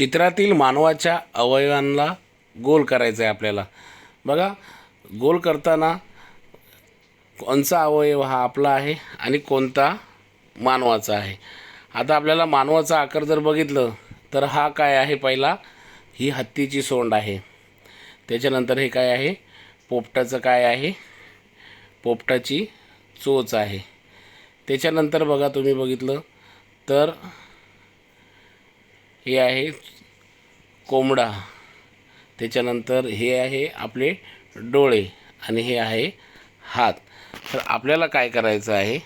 चित्रातील मानवाच्या अवयवांना गोल करायचं आहे आपल्याला. बघा गोल करताना कोणचा अवयव हा आपला आहे आणि कोणता मानवाचा आहे? आता आपल्याला मानवाचा आकार जर बघितलं तर हा काय आहे पहिला? ही हत्तीची सोंड आहे. त्याच्यानंतर हे काय आहे? पोपटाचं काय आहे? पोपटाची चोच आहे. त्याच्यानंतर बघा तुम्ही बघितलं तर हे आहे कोंबडा. त्याच्यानंतर हे आहे आपले डोळे आणि हे आहे हात. तर आपल्याला काय करायचं आहे?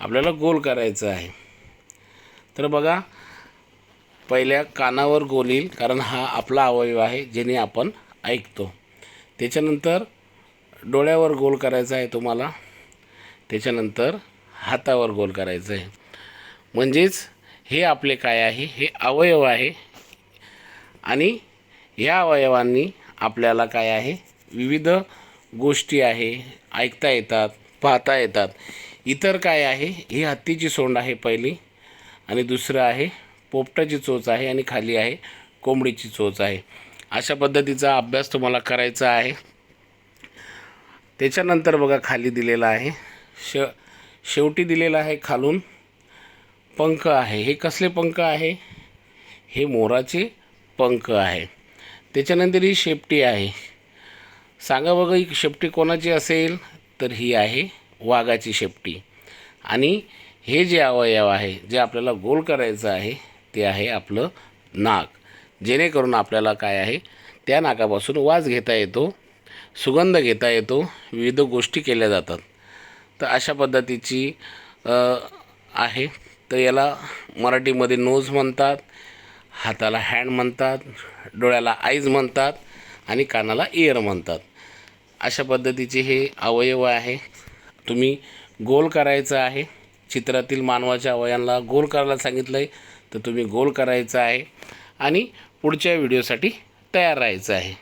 आपल्याला गोल करायचं आहे. तर बघा पहिल्या कानावर गोल येईल कारण हा आपला अवयव आहे ज्याने आपण ऐकतो. त्याच्यानंतर डोळ्यावर गोल करायचा आहे तुम्हाला. त्याच्यानंतर हातावर गोल करायचं आहे. म्हणजेच हे आपले काय आहे? हे अवयव आहे. आणि ह्या अवयवांनी आपल्याला काय आहे? विविध गोष्टी आहे. ऐकता येतात पाहता येतात. इतर काय आहे? ही हत्तीची सोंड आहे पहिली. आणि दुसरं आहे पोपटाची चोच आहे आणि खाली आहे कोंबडीची चोच आहे. अशा पद्धतीचा अभ्यास तुम्हाला करायचा आहे. त्याच्यानंतर बघा खाली दिलेला आहे. श शेवटी दिलेला आहे खालून. पंख आहे. हे कसले पंख आहे? हे मोराचे पंख आहे. त्याच्यानंतर ही शेपटी आहे. सांगा बघा ही शेपटी कोणाची असेल? तर ही आहे वाघाची शेपटी. आणि हे जे अवयव आहे जे आपल्याला गोल करायचं आहे ते आहे आपलं नाक. जेणेकरून आपल्याला काय आहे? त्या नाकापासून वास घेता येतो सुगंध घेता येतो विविध गोष्टी केल्या जातात. तर अशा पद्धतीची आहे. तर याला मराठीमध्ये नोज म्हणतात हाताला हँड म्हणतात डोळ्याला आईज म्हणतात आणि कानाला इयर म्हणतात. अशा पद्धतीचे हे अवयव आहे. तुम्ही गोल करायचं आहे. चित्रातील मानवाच्या अवयांना गोल करायला सांगितलं आहे तर तुम्ही गोल करायचं आहे आणि पुढच्या व्हिडिओसाठी तयार राहायचं आहे.